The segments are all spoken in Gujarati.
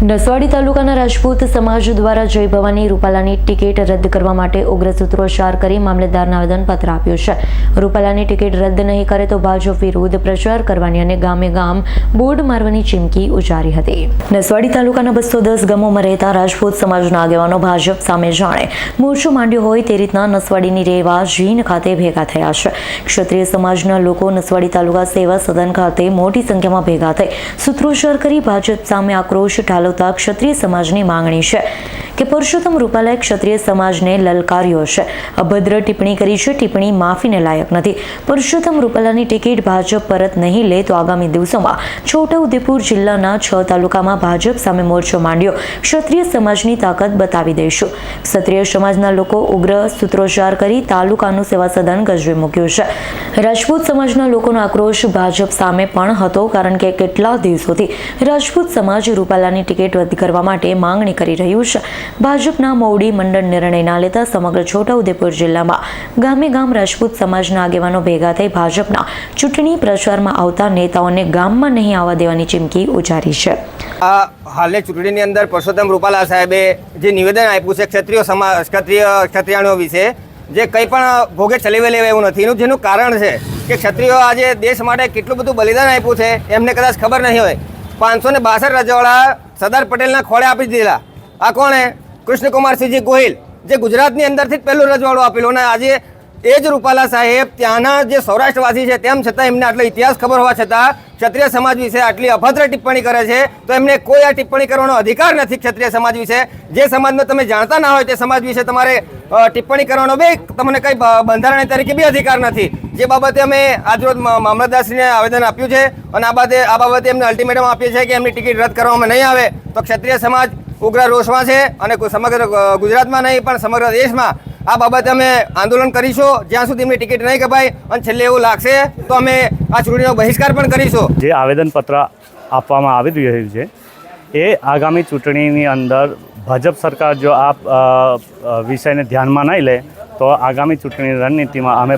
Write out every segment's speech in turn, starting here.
નસવાડી તાલુકાના રાજપૂત સમાજ દ્વારા જય ભવાની રૂપાલાની ટિકિટ રદ કરવા માટે ઉગ્ર સૂત્રોચ્ચાર કરી મામલેદારને આવેદનપત્ર આપ્યું છે. રૂપાલાની ટિકિટ રદ નહીં કરે તો ભાજપ વિરુદ્ધ પ્રચાર કરવાની અને ગામે ગામ બોર્ડ મારવાની ચીમકી ઉચ્ચારી હતી. નસવાડી તાલુકાના બસો દસ ગામોમાં રહેતા રાજપૂત સમાજના આગેવાનો ભાજપ સામે જાણે મોરચો માંડ્યો હોય તે રીતના નસવાડીની રેવા જીન ખાતે ભેગા થયા છે. ક્ષત્રિય સમાજના લોકો નસવાડી તાલુકા સેવા સદન ખાતે મોટી સંખ્યામાં ભેગા થઈ સૂત્રોચ્ચાર કરી ભાજપ સામે આક્રોશ ઠાલવતા ક્ષત્રિય સમાજની માંગણી છે. કે પુરુષોત્તમ રૂપાલાએ ક્ષત્રિય સમાજને લલકાર્યો છે અભદ્ર ટિપ્પણી કરી છે, ટિપ્પણી માફીને લાયક નથી. પુરુષોત્તમ રૂપાલાની ટિકિટ ભાજપ પરત નહીં લે તો આગામી દિવસોમાં છોટાઉદેપુર જિલ્લાના છ તાલુકામાં ભાજપ સામે મોરચો માંડ્યો. ક્ષત્રિય સમાજની તાકાત બતાવી દઈશું. ક્ષત્રિય સમાજના લોકો ઉગ્ર સૂત્રોચ્ચાર કરી તાલુકાનું સેવા સદન ગજવે મૂક્યું છે. રાજપૂત સમાજના લોકોનો આક્રોશ ભાજપ સામે પણ હતો, કારણ કે કેટલા દિવસોથી રાજપૂત સમાજ રૂપાલાની ટિકિટ રદ કરવા માટે માંગણી કરી રહ્યું છે. ભાજપના મોવડી મંડળ નિર્ણયના લીધા સમગ્ર છોટાઉદેપુર જિલ્લામાં ગામે ગામ રાજપૂત સમાજના આગેવાનો ભેગા થઈ ભાજપના ચૂંટણી પ્રચારમાં આવતા નેતાઓને ગામમાં નહીં આવવા દેવાની ચીમકી ઉચ્ચારી છે. આ હાલની ચૂંટણીની અંદર પરસોત્તમ રૂપાલા સાહેબે જે નિવેદન આપ્યું છે ક્ષત્રિય સમાજ, ક્ષત્રિય ક્ષત્રિયાણીઓ વિશે, જે કંઈ પણ ભોગે ચલાવી લેવા એવું નથી. એનું જેનું કારણ છે કે ક્ષત્રિયો આજે દેશ માટે કેટલું બધું બલિદાન આપ્યું છે, એમને કદાચ ખબર નહીં હોય. પાંચસો ને બાસઠ રજવાડા સરદાર પટેલના ખોળે આપી દીધેલા. આ કોણે કૃષ્ણકુમારસિંહજી ગોહિલ, જે ગુજરાતની અંદરથી જ પહેલું રજવાડું આપેલું અને આજે એ જ રૂપાલા સાહેબ ત્યાંના જે સૌરાષ્ટ્રવાસી છે, તેમ છતાં એમને આટલો ઇતિહાસ ખબર હોવા છતાં ક્ષત્રિય સમાજ વિશે આટલી અભદ્ર ટિપ્પણી કરે છે, તો એમને કોઈ આ ટિપ્પણી કરવાનો અધિકાર નથી ક્ષત્રિય સમાજ વિશે. જે સમાજનો તમે જાણતા ના હોય તે સમાજ વિશે તમારે ટિપ્પણી કરવાનો બી, તમને કંઈ બંધારણ તરીકે બી અધિકાર નથી. જે બાબતે અમે આજરોજ મામલતદારશ્રીને આવેદન આપ્યું છે અને આ બાબતે આ બાબતે એમને અલ્ટિમેટમ આપીએ છીએ કે એમની ટિકિટ રદ કરવામાં નહીં આવે, તો ક્ષત્રિય સમાજ ઉગ્ર રોષમાં છે અને સમગ્ર ગુજરાતમાં નહીં, પણ સમગ્ર દેશમાં આ બાબતે અમે આંદોલન કરીશું. જ્યાં સુધી એમની ટિકિટ નહીં કપાય, અને છેલ્લે એવું લાગશે, તો અમે આ ચૂંટણીનો બહિષ્કાર પણ કરીશું. જે આવેદનપત્ર આપવામાં આવી રહ્યું છે, એ આગામી ચૂંટણીની અંદર ભાજપ સરકાર જો આ વિષયને ધ્યાનમાં નહીં લે, તો આગામી ચૂંટણી રણનીતિમાં અમે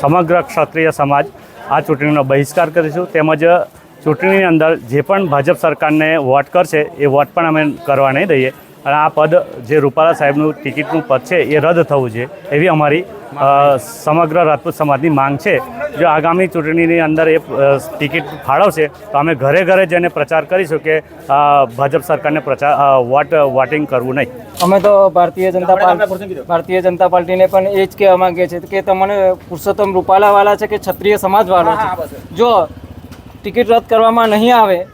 સમગ્ર ક્ષત્રિય સમાજ આ ચૂંટણીનો બહિષ્કાર કરીશું. તેમજ ચૂંટણીની અંદર જે પણ ભાજપ સરકારને વોટ કરશે એ વોટ પણ અમે કરવા નહીં દઈએ. અને આ પદ જે રૂપાલા સાહેબનું ટિકિટનું પદ છે એ રદ થવું છે એવી અમારી સમગ્ર રાજપૂત સમાજની માંગ છે. જો આગામી ચૂંટણીની અંદર એ ટિકિટ ફાળવશે તો અમે ઘરે ઘરે જઈને પ્રચાર કરીશું કે ભાજપ સરકારને પ્રચાર વોટ વોટિંગ કરવું નહીં. અમે તો ભારતીય જનતા પાર્ટી ભારતીય જનતા પાર્ટીને પણ એ જ કહેવા માગીએ છીએ કે તમને પુરુષોત્તમ રૂપાલાવાળા છે કે ક્ષત્રિય સમાજવાળા છે? જો ટિકિટ રદ કરવામાં નહીં આવે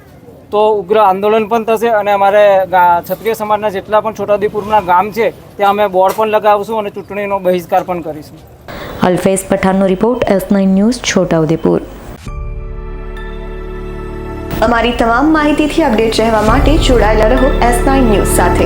તો ઉગ્ર આંદોલન પણ થશે અને અમારે ગા- ક્ષત્રિય સમાજના જેટલા પણ છોટાઉદેપુરના ગામ છે ત્યાં અમે બોર્ડ પણ લગાવશું અને ચૂંટણીનો બહિષ્કાર પણ કરીશું. Alfez પઠાણનો report S nine news Chhotaudepur. અમારી તમામ માહિતીથી અપડેટ રહેવા માટે જોડાયેલા રહો એસ નાઇન ન્યૂઝ સાથે.